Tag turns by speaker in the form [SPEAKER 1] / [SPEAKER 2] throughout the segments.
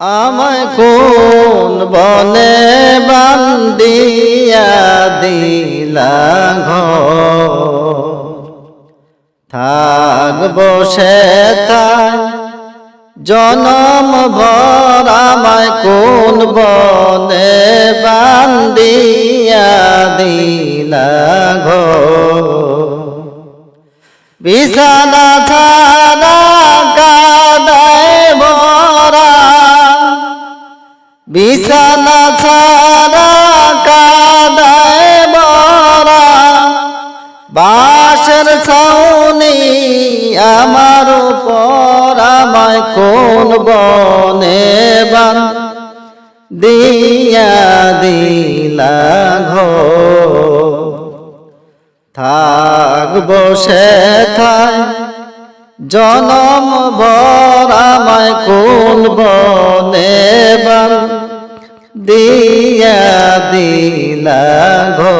[SPEAKER 1] আমায় কোন বনে বান্দিয়া দিলা ঘর থাকব সে জনম ভর আমায় কোন বনে বান্দিয়া দিলা ঘর বিছানা ছাড়া বিছানা ছাড়া কাদায় ভরা বাসের ছাউনি আমার উপর আমায় কোন বনে বান দিয়া দিলা ঘর থাকব সে থাই জনম ভর আমায় কোন বনে বান দিয়া দিলা গো।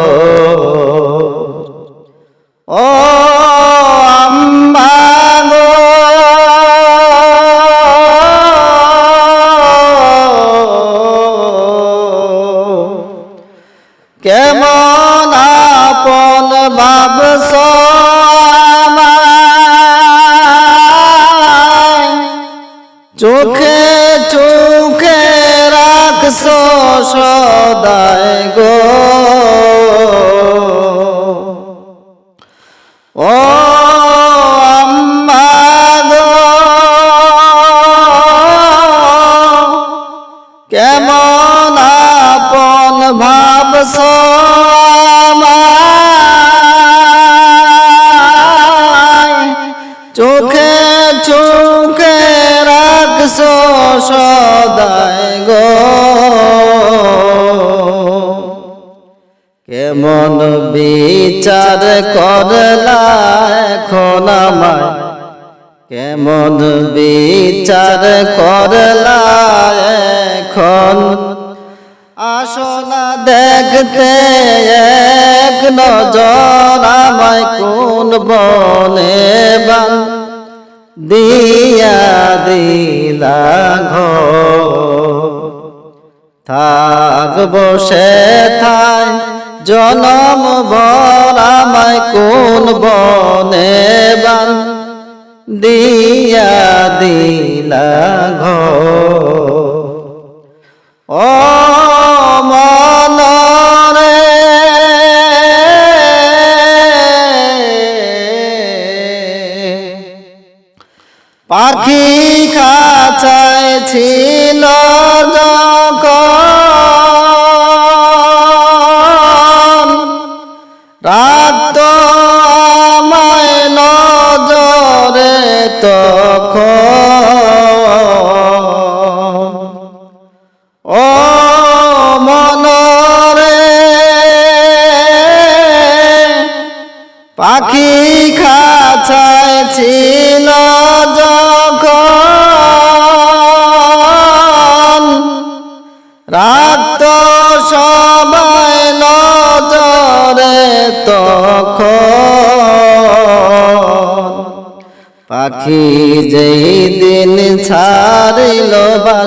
[SPEAKER 1] ও আম্মা গো। কেমন চোখে রাখস সদায় গো। কেমন বিচার করলা এখন আমায়? কেমন বিচার করলা এখন? আসনা দেখতে এক নজর আমায় কোন বনে বান। দিয়া দিলা ঘর। থাকব সে থাই জনম ভর কোন বনে বান। দিয়া দিলা ঘর। ও মনরে পাখি খাঁচায় ছিল যখন। রাত আমায় নজরে তখন।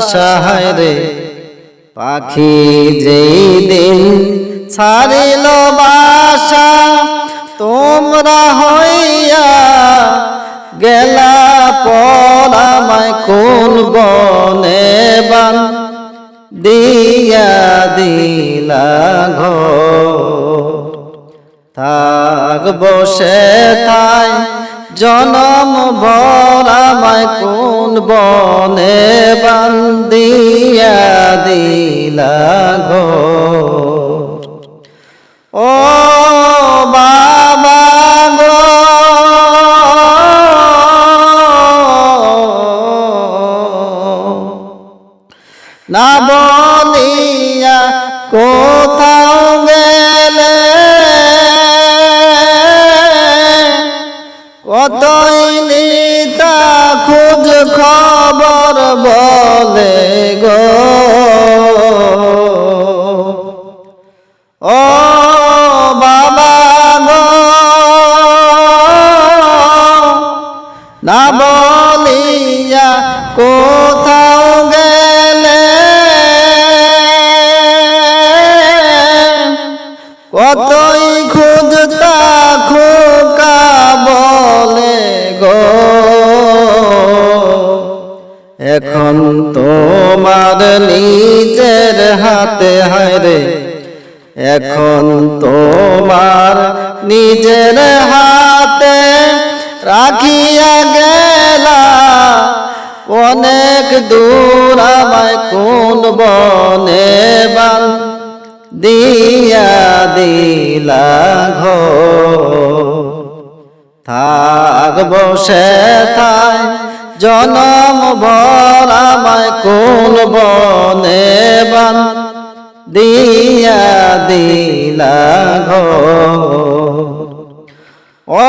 [SPEAKER 1] বাসায় রে। পাখি যেই দিন ছাড়িল বাসা, তোমরা হইয়া গেলা পর আমায় কোন বনে বান দিয়া দিলা ঘর থাক বসে তাই জনম ভর আমায় কোন বনে বান্দিয়া দিলা ঘর ও বাবা গো। না কোথাও এখন তোমার নিজের হাতে হারে এখন তোমার নিজের হাতে রাখিয়া গেলা। অনেক দূর আমায় কোন বনে বান দিয়া দিলা ঘর থাকব সে থাই জনম ভর আমায় কোন বনে বান দিয়া দিলা ঘর। ও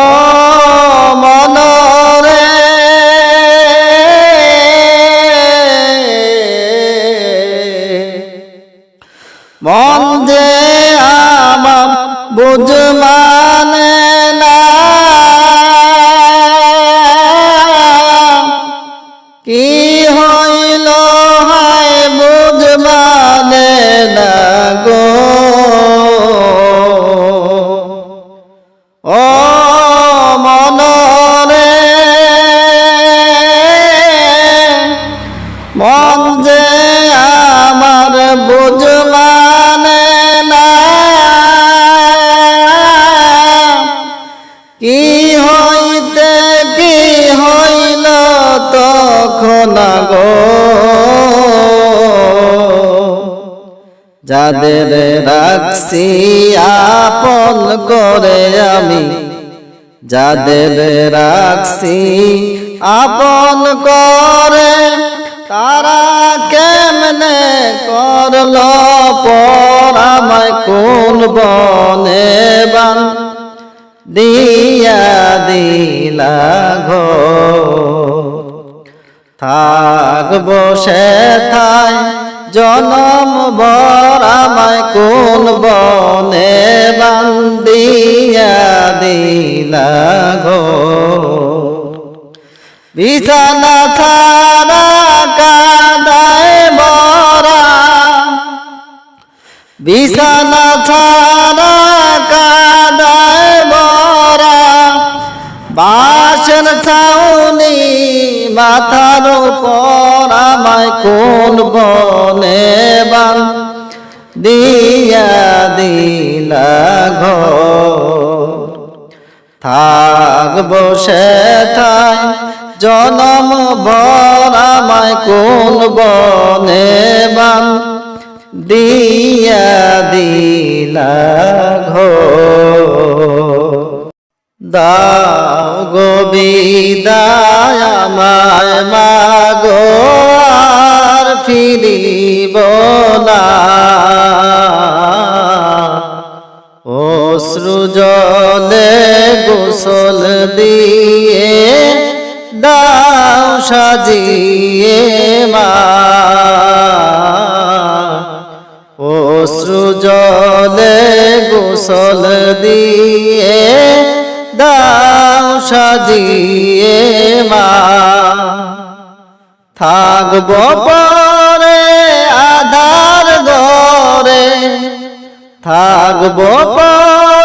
[SPEAKER 1] যে আমার বুঝ মানে না। কি হইতে, কি হইল তখন গো যাদের রাখছি আপন করে আমি, যাদের রাখছি আপন করে তারা কেমনে করল পর আমায় কোন বনে বান? দিয়া দিলা ঘর থাকব সে থাই জনম ভর আমায় কোন বনে বান্দিয়া দিলা গো। বিছানা ছাড়া কাদায় বরা বিছানা ছাড়া কাদায় বরা বাসন ছাউনি মাথার উপর আমায় কোন বনে বান দিয়া দিলা ঘর। থাকব সেথায় জনম ভর আমায় কোন বনে বান? দিয়া দিলা ঘর দাও গো বিদায় আমায় মাগো আর ফিরিব না। অশ্রু জলে গোসল দিয়ে দাও সাজিয়ে মা। অশ্রু জলে গোসল দিয়ে দাও সাজিয়ে মা। থাকব পরে আধার গরে থাকব পরে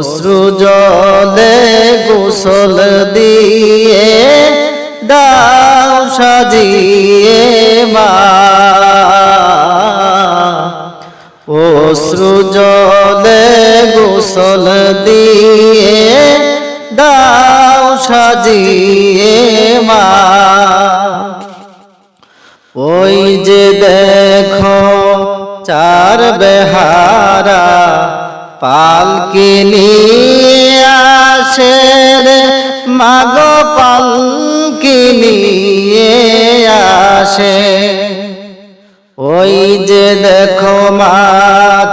[SPEAKER 1] অশ্রু জলে গোসল দিয়ে, দাও সাজিয়ে মা। অশ্রু জলে গোসল দিয়ে, দাও সাজিয়ে মা। ওই যে দেখো চার বেহারা পালকি নিয়ে আসে রে, মাগো পালকি নিয়ে আসে। ওই যে দেখো মা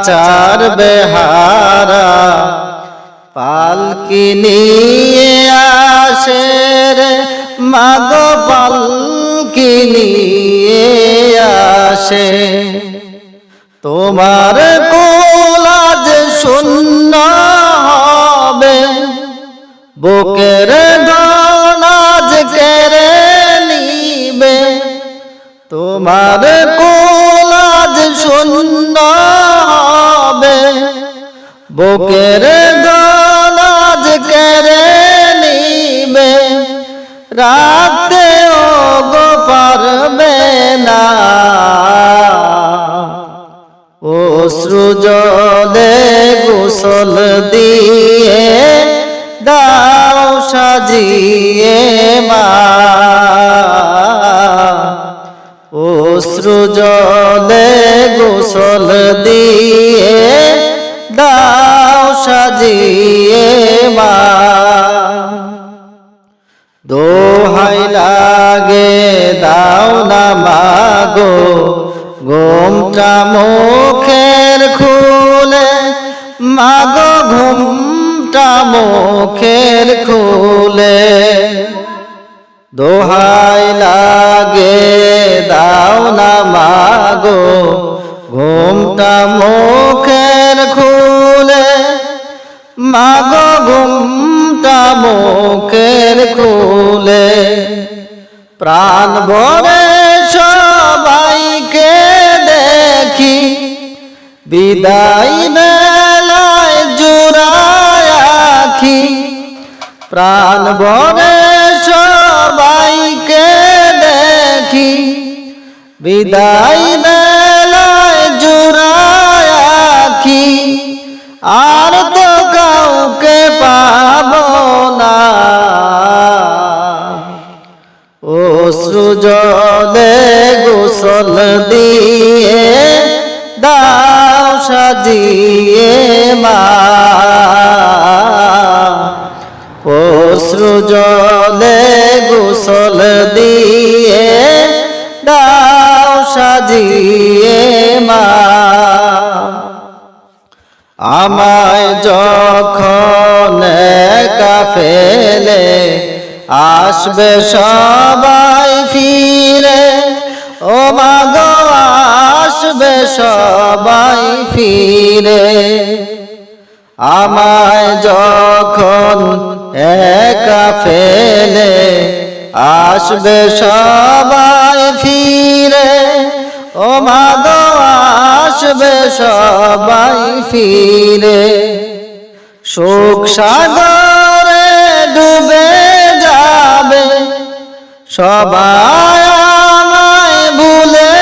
[SPEAKER 1] চার বেহারা, পালকি নিয়ে আসে রে, মাগো পালকি নিয়ে আসে। তোমার কোলাজ শূন্য হবে বুকের গনাজ কেড়ে নিবে। তোমার কোলাজ শূন্য বুকের গলাজ কেড়ে নিবে। রাতে ও গো পারবে না। ও সৃজলে গোসল দিয়ে দাও সাজিয়ে মা। ও সৃজলে গোসল দিয়ে দাও সাজিয়ে মা। দোহাই লাগে, দাও না মাগো ঘুমটা মুখের খুলে মাগো ঘুমটা মুখের খুলে। দোহাই লাগে, দাও না মাগো ঘুমটা মুখের খুলে। মাগো ঘুমটা মুখের খুলে। প্রাণ ভরে সবাইকে দেখি, বিদায় বেলায় আখি প্রাণ ভরে সবাইকে দেখি বিদায় আসবে সবাই ফিরে। ও মাগো আসবে সবাই ফিরে। আমায় যখন একা ফেলে, আসবে সবাই ফিরে। ও মাগো আসবে সবাই ফিরে। শোক সাগরে ডুবে যাবে সবাই ভুলে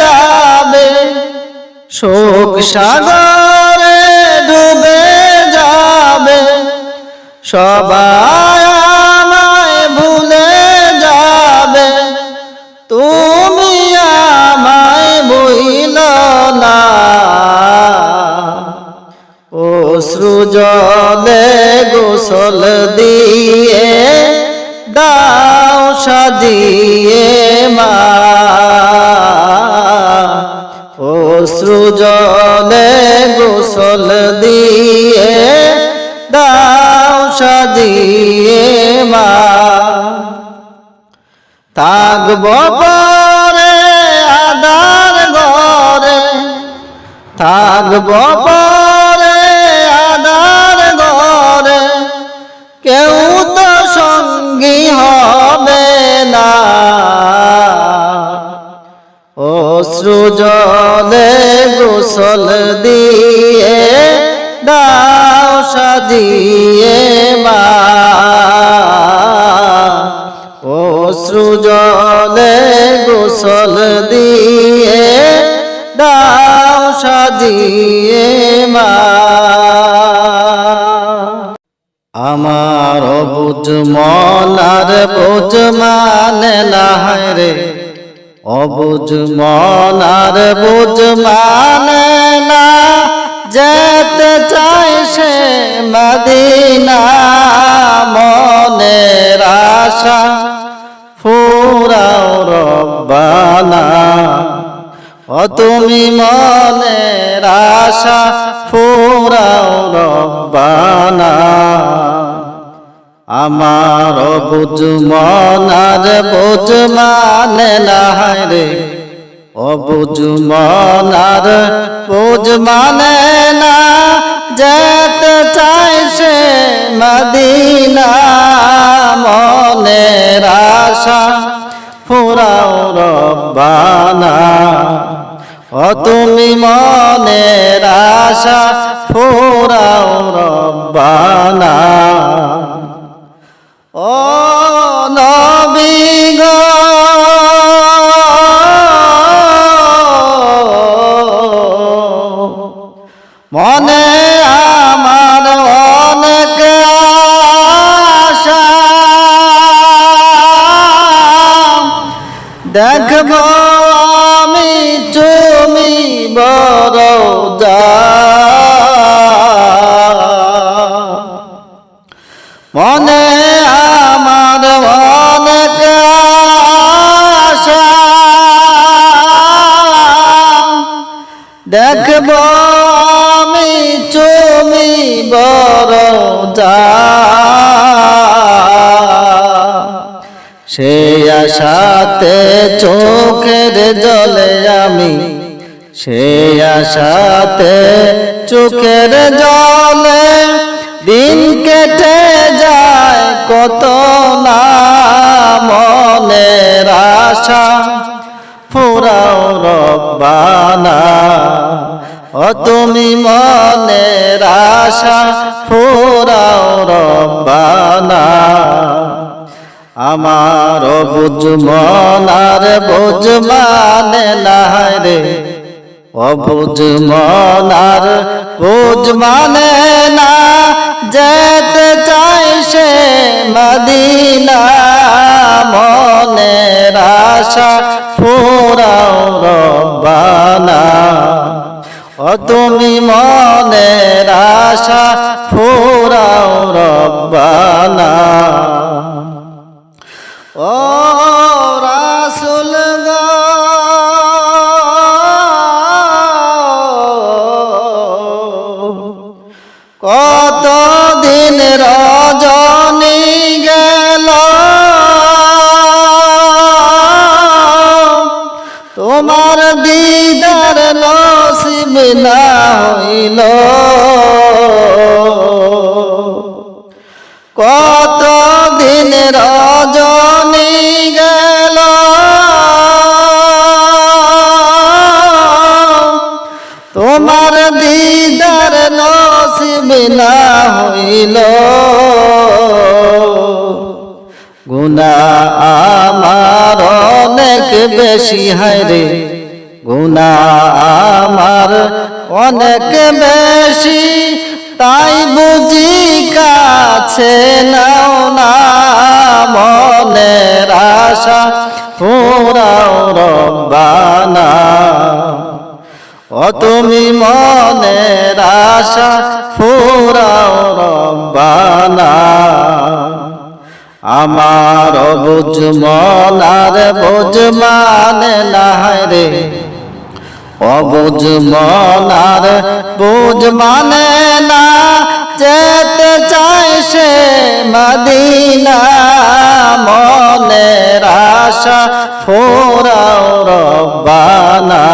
[SPEAKER 1] যাবে। শোক সাগরে ডুবে যাবে। সবাই ভুলে যাবে। তুমি আমায় বইল না। ও সৃজলে গোসল দিয়ে দাও সাজিয়ে মা। ও সৃজলে গোসল দিয়ে দাও সাজিয়ে মা। থাকব পরে আদার ঘরে, থাকব পরে সৃজলে গোসল দিয়ে, দাও সাজিয়ে মা। ও সৃজলে গোসল দিয়ে, দাও সাজিয়ে মা। আমার বুঝ মনার বুঝ মানে না রে। অবুঝ আর বুঝ মানে না, যেতে চাই সে মদিনা মনের আশা। ফুরাও রব্বানা, ও তুমি মনের আশা। ফুরাও রব্বানা। আমার বুঝ মনার বুঝ মানে না রে। ও বুঝ মনার বুঝ মানে না, যেতে চাই সে মদিনা। মনের আশা ফুরাও রব্বানা। ও তুমি মনে আশা ফুরাও রব্বানা। ও নবী মনে আমার অনেক আশা। দেখব আমি তুমি বড় আশাতে চোখের জলে আমি, সে আশাতে চোখের জলে দিন কেটে যায় কত না মনের আশা। ফুরাও রব্বানা, ও তুমি মনের আশা। ফুরাও রব্বানা। আমার বুঝ মনার বুঝ মানে না রে। অবুঝ মনার বুঝ মানে না, যেতে চাই সে মদিনা মনের আশা ফুরাও রব্বানা। ও তুমি মনে আশা ফুরাও রব্বানা। ও রাসুল কত দিন রজনী গেল? তোমার দিদার নসিব না হইল। কত দিন রজনী গেল? তোমার দিদার নসিব হইল। গুনা আমার অনেক বেশি হায়রে গুনা আমার অনেক বেশি তাই বুঝি কাছে নাও না মনের আশা, ফুরাও রব্বানা। ও তুমি মনের আশা, ফুরাও রব্বানা। আমার বুঝ মনার বুঝ মানে না রে। অবুঝ মনার বুঝ মানে না, যেতে চাই সে মদিনা। মনের আশা ফোরাও রব্বানা।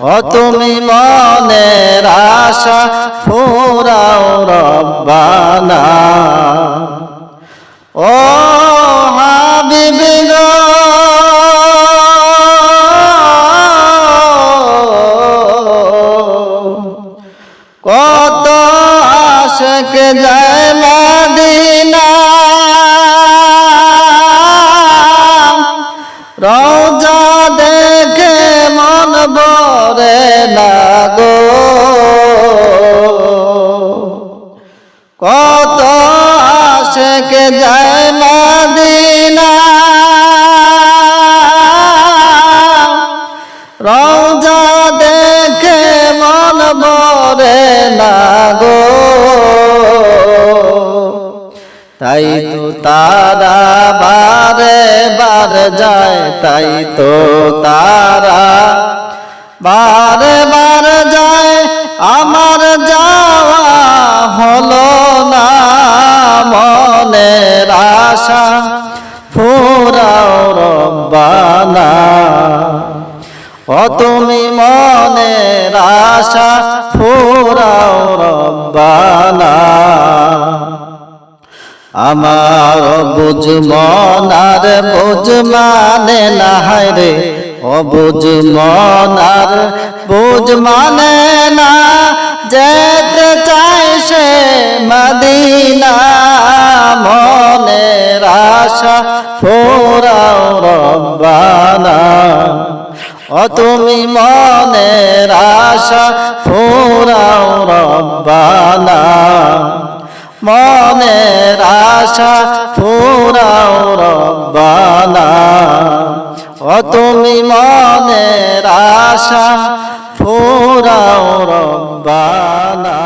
[SPEAKER 1] ও তুমি মনের আশা ফোরাও রব্বানা। ও হাবিব যা তাই তো তারা বারে বার যায়, তাই তো তারা বারে বার যায়। আমার যাওয়া হলো না মনের আশা, ফুরাও রব্বানা। ও তুমি মনের আশা, ফুরাও রব্বানা। আমার বুঝ মনার, বুঝ মানে না রে। ও বুঝ মনার, বুঝ মানে না। যেতে চাই সে মদিনা, মনের আশা ফোরাও রব্বানা। ও তুমি মনে আশা ফোরাও রব্বানা। মনের আশা পুরাও রব্বানা। ও তুমি মনের আশা পুরাও রব্বানা।